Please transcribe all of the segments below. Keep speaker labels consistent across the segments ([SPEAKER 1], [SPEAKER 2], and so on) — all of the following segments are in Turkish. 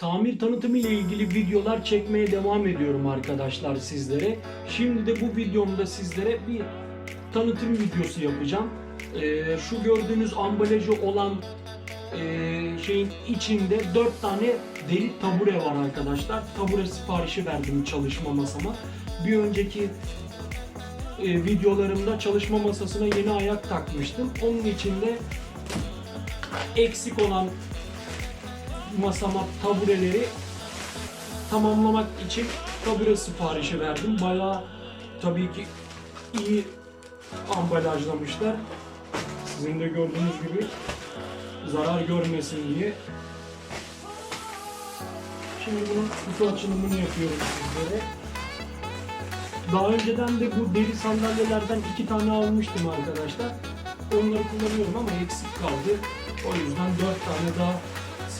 [SPEAKER 1] Tamir tanıtımı ile ilgili videolar çekmeye devam ediyorum arkadaşlar sizlere. Şimdi de bu videomda sizlere bir tanıtım videosu yapacağım. Ee, şu gördüğünüz ambalajı olan e, şeyin içinde 4 tane deri tabure var arkadaşlar. Tabure siparişi verdim çalışma masama. Bir önceki e, videolarımda çalışma masasına yeni ayak takmıştım. Onun için de eksik olan masama tabureleri tamamlamak için tabure siparişi verdim. Bayağı tabii ki iyi ambalajlamışlar. Sizin de gördüğünüz gibi zarar görmesin diye. Şimdi bunun kutu açılımını yapıyorum sizlere. Daha önceden de bu deri sandalyelerden iki tane almıştım arkadaşlar. Onları kullanıyorum ama eksik kaldı. O yüzden dört tane daha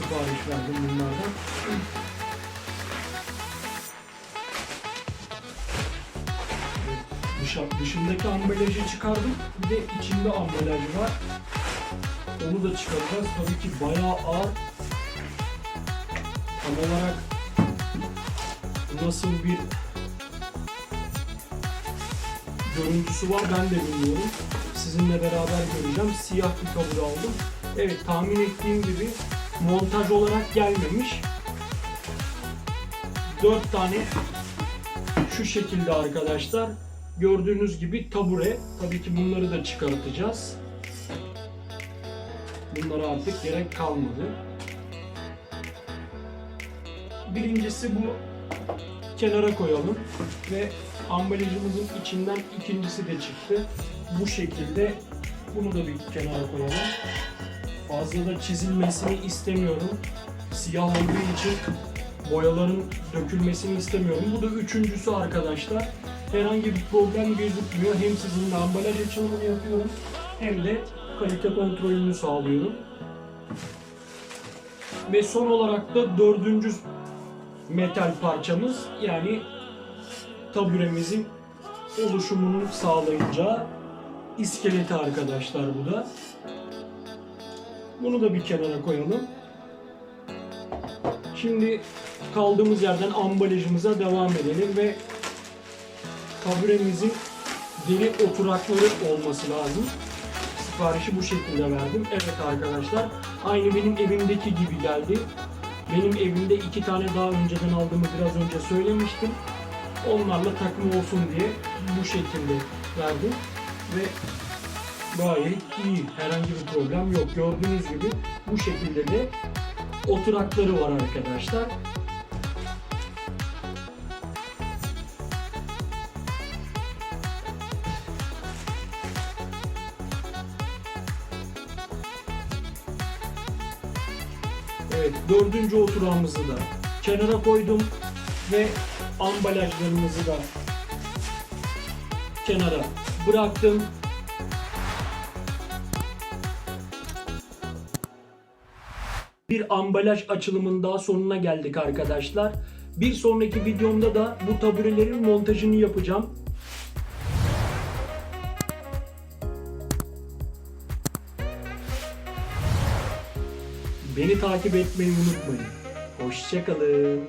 [SPEAKER 1] sipariş verdim bunlardan. Dışındaki ambalajı çıkardım. Bir de içinde ambalaj var. Onu da çıkaracağız. Tabii ki bayağı ağır. Tam olarak nasıl bir görüntüsü var ben de bilmiyorum. Sizinle beraber göreceğim. Siyah bir kabul aldım. Evet tahmin ettiğim gibi montaj olarak gelmemiş. 4 tane şu şekilde arkadaşlar. Gördüğünüz gibi tabure. Tabii ki bunları da çıkartacağız. Bunlara artık gerek kalmadı. Birincisi bu kenara koyalım ve ambalajımızın içinden ikincisi de çıktı. Bu şekilde bunu da bir kenara koyalım. Fazla da çizilmesini istemiyorum. Siyah olduğu için boyaların dökülmesini istemiyorum. Bu da üçüncüsü arkadaşlar. Herhangi bir problem gözükmüyor. Hem sizinle ambalaj açılımını yapıyorum hem de kalite kontrolünü sağlıyorum. Ve son olarak da dördüncü metal parçamız yani taburemizin oluşumunu sağlayacağı iskeleti arkadaşlar bu da. Bunu da bir kenara koyalım. Şimdi kaldığımız yerden ambalajımıza devam edelim ve taburemizin deri oturakları olması lazım. Siparişi bu şekilde verdim. Evet arkadaşlar aynı benim evimdeki gibi geldi. Benim evimde iki tane daha önceden aldığımı biraz önce söylemiştim. Onlarla takım olsun diye bu şekilde verdim ve gayet iyi. Herhangi bir problem yok. Gördüğünüz gibi bu şekilde de oturakları var arkadaşlar. Evet, dördüncü oturağımızı da kenara koydum ve ambalajlarımızı da kenara bıraktım. Bir ambalaj açılımının daha sonuna geldik arkadaşlar. Bir sonraki videomda da bu taburelerin montajını yapacağım. Beni takip etmeyi unutmayın. Hoşçakalın.